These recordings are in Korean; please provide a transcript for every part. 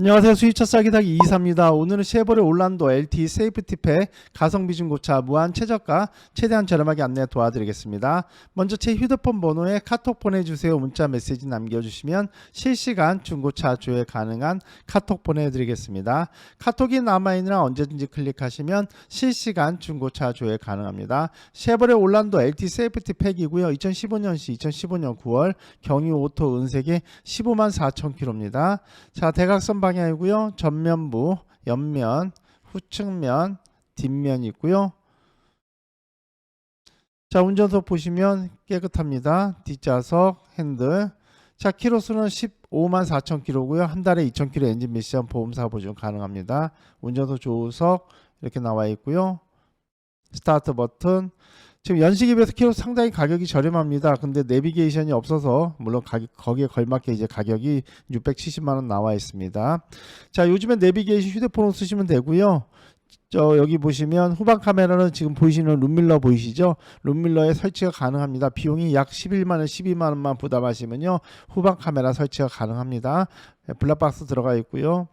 안녕하세요. 수입차 싸기 사기 이사입니다. 오늘은 쉐보레 올란도 LT 세이프티팩 가성비 중고차 무한 최저가 최대한 저렴하게 안내 도와드리겠습니다. 먼저 제 휴대폰 번호에 카톡 보내주세요. 문자 메시지 남겨주시면 실시간 중고차 조회 가능한 카톡 보내드리겠습니다. 카톡이 남아있느라 언제든지 클릭하시면 실시간 중고차 조회 가능합니다. 쉐보레 올란도 LT 세이프티팩이고요. 2015년시 2015년 9월 경유 오토 은색의 15만 4천 킬로입니다. 자 대각선 방 향이고요. 전면부, 옆면, 후측면, 뒷면 있고요. 자 운전석 보시면 깨끗합니다. 뒷좌석, 핸들. 자 키로수는 15만 4천 킬로고요. 한 달에 2천 킬로 엔진 미션 보험사 보증 가능합니다. 운전석 조수석 이렇게 나와 있고요. 스타트 버튼. 지금 연식에 비해서 키로 상당히 가격이 저렴합니다. 근데 내비게이션이 없어서 물론 가격, 거기에 걸맞게 이제 가격이 670만 원 나와 있습니다. 자, 요즘에 내비게이션 휴대폰으로 쓰시면 되고요. 저 여기 보시면 후방 카메라는 지금 보이시는 룸밀러 보이시죠? 룸밀러에 설치가 가능합니다. 비용이 약 11만 원, 12만 원만 부담하시면요. 후방 카메라 설치가 가능합니다. 네, 블랙박스 들어가 있고요.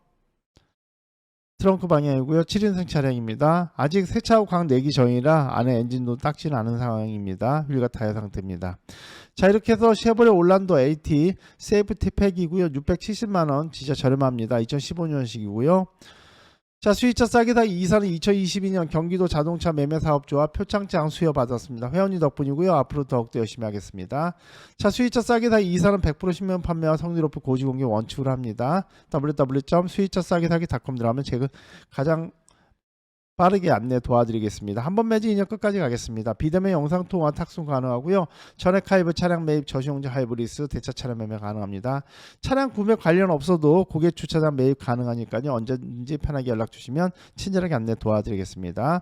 트렁크 방향이고요. 7인승 차량입니다. 아직 세차하고 강 내기 전이라 안에 엔진도 닦지는 않은 상황입니다. 휠과 타이어 상태입니다. 자 이렇게 해서 쉐보레 올란도 AT 세이프티 팩이고요. 670만원 진짜 저렴합니다. 2015년식이고요. 자 수입차 싸게 다 이사는 2022년 경기도 자동차 매매 사업조합 표창장 수여 받았습니다. 회원님 덕분이고요. 앞으로 더욱더 열심히 하겠습니다. 자 수입차 싸게 다 이사는 100% 신면 판매와 성능 높은 고지 공개 원칙으로 합니다. www.수입차 싸게 사기.com 들어가면 제가 가장 빠르게 안내 도와드리겠습니다. 한 번 매진 2년 끝까지 가겠습니다. 비대면 영상 통화 탁송 가능하고요. 전액 하이브 차량 매입 저시용자 하이브리스 대차 차량 매매 가능합니다. 차량 구매 관련 없어도 고객 주차장 매입 가능하니까요. 언제든지 편하게 연락 주시면 친절하게 안내 도와드리겠습니다.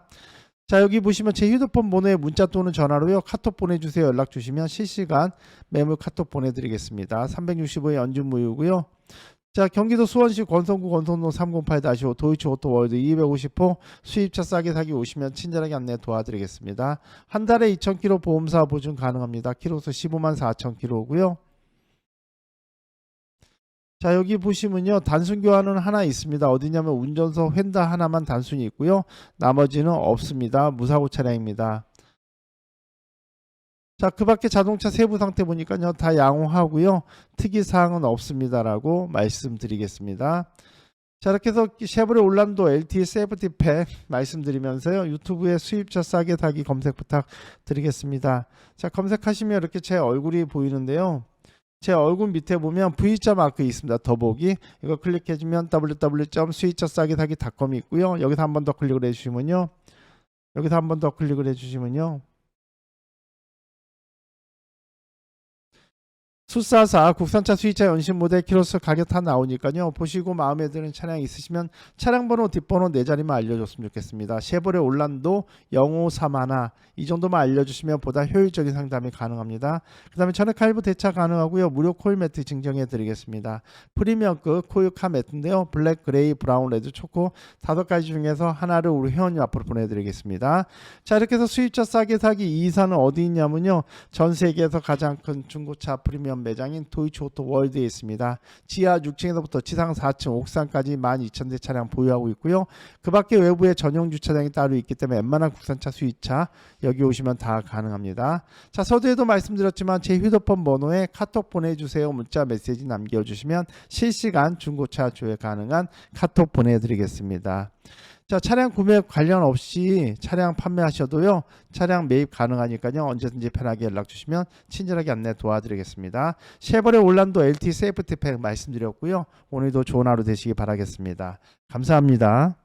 자 여기 보시면 제 휴대폰 번호에 문자 또는 전화로요 카톡 보내주세요 연락 주시면 실시간 매물 카톡 보내드리겠습니다 365의 연중 무휴고요 자 경기도 수원시 권성구 권성동 308-5 도이치 오토월드 250호 수입차 싸게 사기 오시면 친절하게 안내 도와드리겠습니다. 한 달에 2,000km 보험사 보증 가능합니다. 키로수 15만 4,000km고요. 자 여기 보시면요 단순 교환은 하나 있습니다. 어디냐면 운전석 휀다 하나만 단순히 있고요. 나머지는 없습니다. 무사고 차량입니다. 자, 그 밖에 자동차 세부 상태 보니까요. 다 양호하고요. 특이 사항은 없습니다라고 말씀드리겠습니다. 자, 이렇게 해서 쉐보레 올란도 LT 세이프티 팩 말씀드리면서요. 유튜브에 수입차 싸게 사기 검색 부탁드리겠습니다. 자, 검색하시면 이렇게 제 얼굴이 보이는데요. 제 얼굴 밑에 보면 V자 마크 있습니다. 더보기 이거 클릭해주면 www.수입차 싸게 사기.com이 있고요. 여기서 한 번 더 클릭을 해주시면요. 여기서 한 번 더 클릭을 해주시면요. 수사사 국산차 수입차 연식 모델 키로수 가격 다 나오니까요. 보시고 마음에 드는 차량 있으시면 차량 번호 뒷번호 네 자리만 알려줬으면 좋겠습니다. 쉐보레 올란도 0531 이 정도만 알려주시면 보다 효율적인 상담이 가능합니다. 그 다음에 전액 할부 대차 가능하고요. 무료 코일 매트 증정해 드리겠습니다. 프리미엄급 코일카 매트인데요. 블랙, 그레이, 브라운, 레드, 초코 다섯 가지 중에서 하나를 우리 회원님 앞으로 보내드리겠습니다. 자 이렇게 해서 수입차 싸게 사기 이 이사는 어디 있냐면요. 전 세계에서 가장 큰 중고차 프리미엄 매장인 도이치 오토 월드에 있습니다. 지하 6층에서부터 지상 4층, 옥상까지 12,000대 차량 보유하고 있고요. 그 밖에 외부에 전용 주차장이 따로 있기 때문에 웬만한 국산차 수입차 여기 오시면 다 가능합니다. 자 서두에도 말씀드렸지만 제 휴대폰 번호에 카톡 보내주세요. 문자 메시지 남겨주시면 실시간 중고차 조회 가능한 카톡 보내드리겠습니다. 자 차량 구매 관련 없이 차량 판매하셔도요 차량 매입 가능하니까요 언제든지 편하게 연락 주시면 친절하게 안내 도와드리겠습니다. 쉐보레 올란도 LT 세이프티 팩 말씀드렸고요. 오늘도 좋은 하루 되시기 바라겠습니다. 감사합니다.